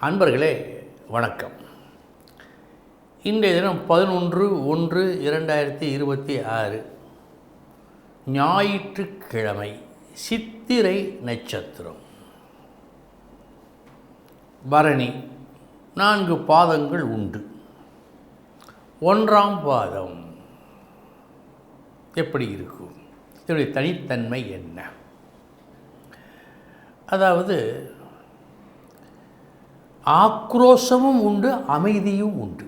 அன்பர்களே வணக்கம். இன்றைய தினம் பதினொன்று ஒன்று இரண்டாயிரத்தி இருபத்தி ஆறு ஞாயிற்றுக்கிழமை சித்திரை நட்சத்திரம். பரணி நான்கு பாதங்கள் உண்டு. ஒன்றாம் பாதம் எப்படி இருக்கும்? இதனுடைய தனித்தன்மை என்ன? அதாவது ஆக்ரோஷமும் உண்டு அமைதியும் உண்டு.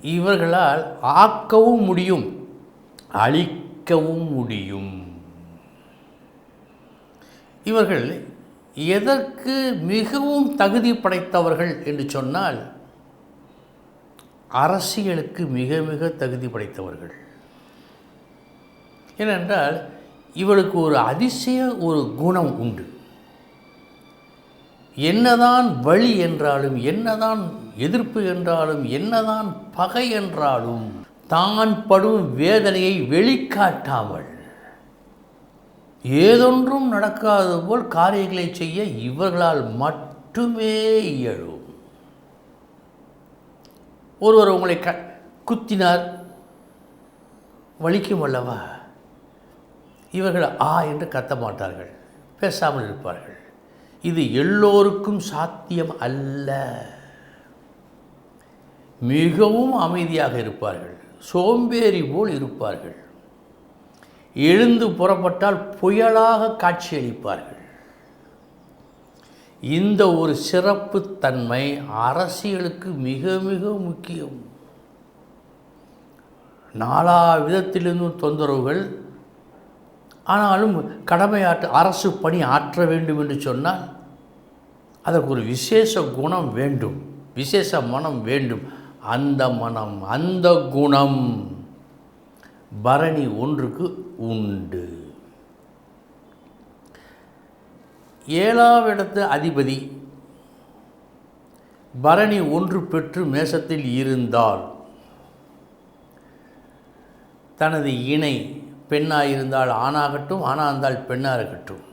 இவர்களால் ஆக்கவும் முடியும் அழிக்கவும் முடியும். இவர்கள் எதற்கு மிகவும் தகுதி படைத்தவர்கள் என்று சொன்னால் அரசியலுக்கு மிக மிக தகுதி படைத்தவர்கள். ஏனென்றால் இவளுக்கு ஒரு அதிசய ஒரு குணம் உண்டு. என்னதான் வழி என்றாலும் என்னதான் எதிர்ப்பு என்றாலும் என்னதான் பகை என்றாலும் தான் படும் வேதனையை வெளிக்காட்டாமல் ஏதொன்றும் நடக்காதது போல் காரியங்களை செய்ய இவர்களால் மட்டுமே இயலும். ஒருவர் உங்களை க குத்தினார். வலிக்கும் அல்லவா? இவர்கள் ஆ என்று கத்த மாட்டார்கள். பேசாமல் இருப்பார்கள். இது எல்லோருக்கும் சாத்தியம் அல்ல. மிகவும் அமைதியாக இருப்பார்கள். சோம்பேறி போல் இருப்பார்கள். எழுந்து புறப்பட்டால் புயலாக காட்சியளிப்பார்கள். இந்த ஒரு சிறப்பு தன்மை அரசியலுக்கு மிக மிக முக்கியம். நாலா விதத்திலிருந்தும் தொந்தரவுகள் ஆனாலும் கடமையாற்ற அரசு பணி ஆற்ற வேண்டும் என்று சொன்னால் அதற்கு ஒரு விசேஷ குணம் வேண்டும். விசேஷ மனம் வேண்டும். அந்த மனம் அந்த குணம் பரணி ஒன்றுக்கு உண்டு. ஏழாம் இடத்து அதிபதி பரணி ஒன்று பெற்று மேசத்தில் இருந்தால் தனது இணை பெண்ணாக இருந்தால் ஆணாகட்டும் ஆணாக இருந்தால் பெண்ணாக இருக்கட்டும்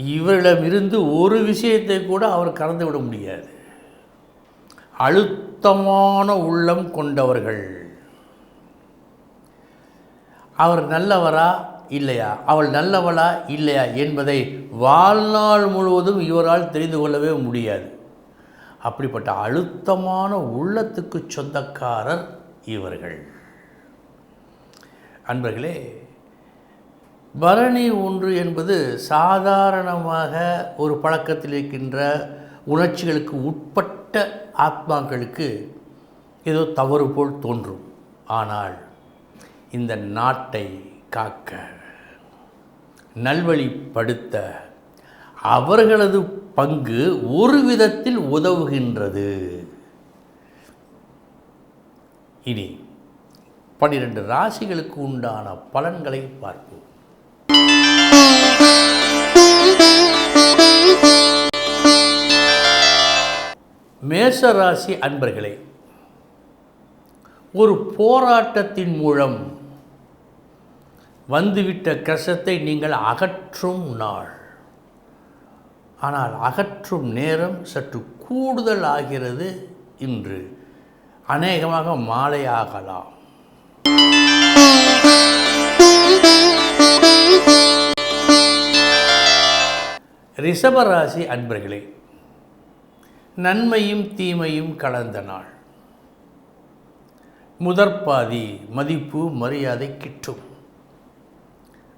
இவரிடமிருந்து ஒரு விஷயத்தை கூட அவர் கறந்து விட முடியாது. அழுத்தமான உள்ளம் கொண்டவர்கள். அவர் நல்லவரா இல்லையா? அவள் நல்லவளா இல்லையா என்பதை வாழ்நாள் முழுவதும் இவரால் தெரிந்து கொள்ளவே முடியாது. அப்படிப்பட்ட அழுத்தமான உள்ளத்துக்கு சொந்தக்காரர் இவர்கள். அன்பர்களே பரணி ஒன்று என்பது சாதாரணமாக ஒரு பழக்கத்தில் இருக்கின்ற உணர்ச்சிகளுக்கு உட்பட்ட ஆத்மாக்களுக்கு ஏதோ தவறு போல் தோன்றும். ஆனால் இந்த நாட்டை காக்க நல்வழிப்படுத்த அவர்களது பங்கு ஒரு விதத்தில் உதவுகின்றது. இனி பன்னிரண்டு ராசிகளுக்கு உண்டான பலன்களை பார்ப்போம். மேச ராசி அன்பர்களே ஒரு போராட்டத்தின் மூலம் வந்துவிட்ட கஷ்டத்தை நீங்கள் அகற்றும் நாள். ஆனால் அகற்றும் நேரம் சற்று கூடுதல் ஆகிறது இன்று. அநேகமாக மாலை ஆகலாம் ரிஷபராசி அன்பர்களே நன்மையும் தீமையும் கலந்த நாள். முதற்பாதி மதிப்பு மரியாதை கிட்டும்.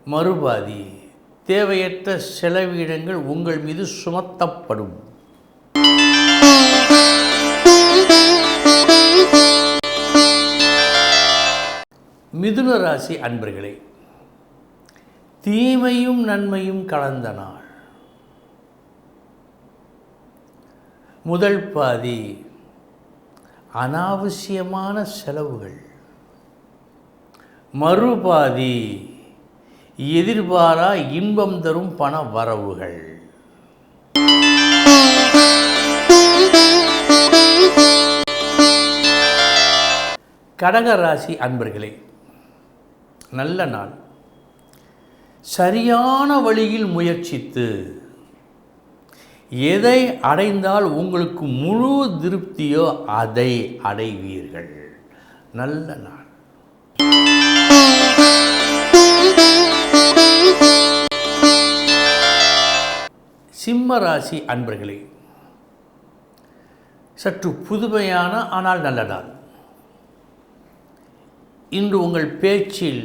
மறுபாதி தேவையற்ற செலவீனங்கள் உங்கள் மீது சுமத்தப்படும். மிதுன ராசி அன்பர்களே தீமையும் நன்மையும் கலந்த நாள். முதல் பாதி அனாவசியமான செலவுகள். மறுபாதி எதிர்பாரா இன்பம் தரும் பண வரவுகள். கடகராசி அன்பர்களே நல்ல நாள். சரியான வழியில் முயற்சித்து எதை அடைந்தால் உங்களுக்கு முழு திருப்தியோ அதை அடைவீர்கள். நல்ல நாள். சிம்ம ராசி அன்பர்களே சற்று புதுமையான ஆனால் நல்ல நாள். இன்று உங்கள் பேச்சில்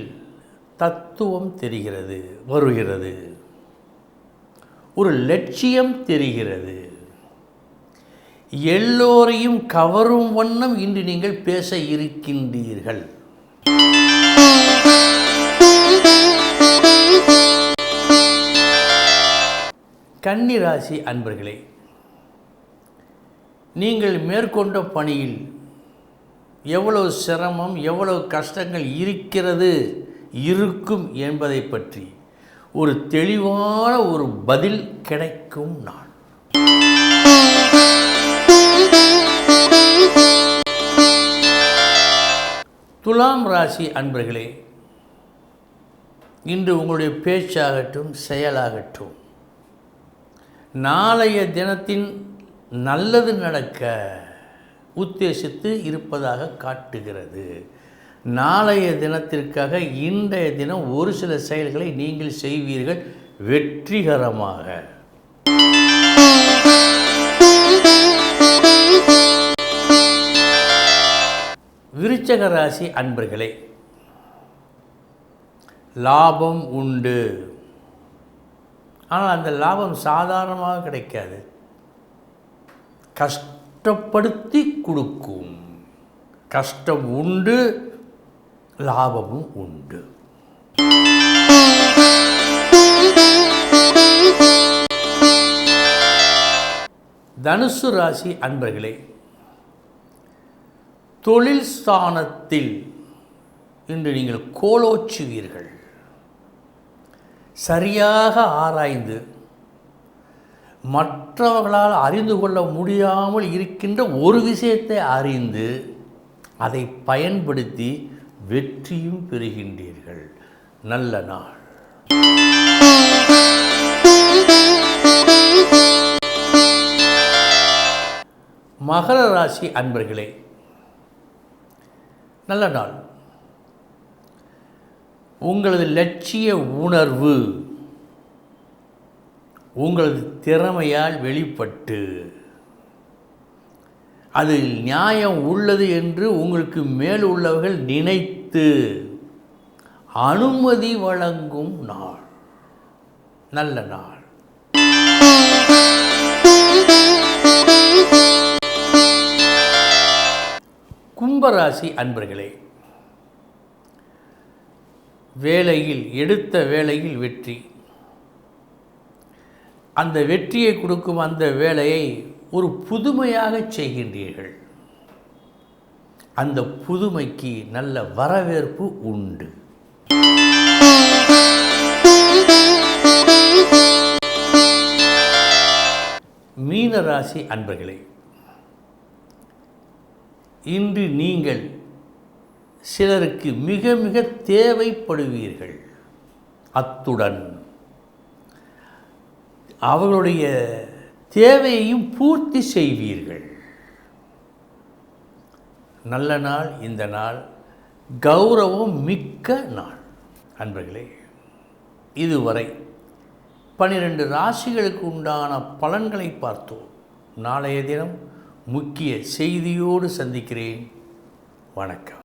தத்துவம் தெரிகிறது வருகிறது. ஒரு லட்சியம் தெரிகிறது. எல்லோரையும் கவரும் வண்ணம் இன்று நீங்கள் பேச இருக்கின்றீர்கள். கன்னிராசி அன்பர்களே நீங்கள் மேற்கொண்ட பணியில் எவ்வளவு சிரமம் எவ்வளவு கஷ்டங்கள் இருக்கிறது இருக்கும் என்பதை பற்றி ஒரு தெளிவான ஒரு பதில் கிடைக்கும் நான் துலாம் ராசி அன்பர்களே இன்று உங்களுடைய பேச்சாகட்டும் செயலாகட்டும் நாளைய தினத்தின் நல்லது நடக்க உத்தேசித்து இருப்பதாக காட்டுகிறது. நாளைய தினத்திற்காக இன்றைய தினம் ஒரு சில செயல்களை நீங்கள் செய்வீர்கள் வெற்றிகரமாக. விருச்சக ராசி அன்பர்களே லாபம் உண்டு. ஆனால் அந்த லாபம் சாதாரணமாக கிடைக்காது. கஷ்டப்படுத்தி கொடுக்கும். கஷ்டம் உண்டு லாபமும் உண்டு. தனுசு ராசி அன்பர்களே தொழில் ஸ்தானத்தில் இன்று நீங்கள் கோலோச்சுவீர்கள். சரியாக ஆராய்ந்து மற்றவர்களால் அறிந்து கொள்ள முடியாமல் இருக்கின்ற ஒரு விஷயத்தை அறிந்து அதை பயன்படுத்தி வெற்றியும் பெறுகின்றீர்கள். நல்ல நாள். மகர ராசி அன்பர்களே நல்ல நாள். உங்களது லட்சிய உணர்வு உங்களது திறமையால் வெளிப்பட்டு அதில் நியாயம் உள்ளது என்று உங்களுக்கு மேல் உள்ளவர்கள் நினைத்து அனுமதி வழங்கும் நாள். நல்ல நாள். கும்பராசி அன்பர்களே வேலையில் எடுத்த வேலையில் வெற்றி. அந்த வெற்றியை கொடுக்கும் அந்த வேலையை ஒரு புதுமையாக செய்கின்றீர்கள். அந்த புதுமைக்கு நல்ல வரவேற்பு உண்டு. மீனராசி அன்பர்களே இன்று நீங்கள் சிலருக்கு மிக மிக தேவைப்படுவீர்கள். அத்துடன் அவர்களுடைய தேவையையும் பூர்த்தி செய்வீர்கள். நல்ல நாள் இந்த நாள் கௌரவம் மிக்க நாள். அன்பர்களே இதுவரை பனிரெண்டு ராசிகளுக்கு உண்டான பலன்களை பார்த்தோம். நாளைய தினம் முக்கிய செய்தியோடு சந்திக்கிறேன். வணக்கம்.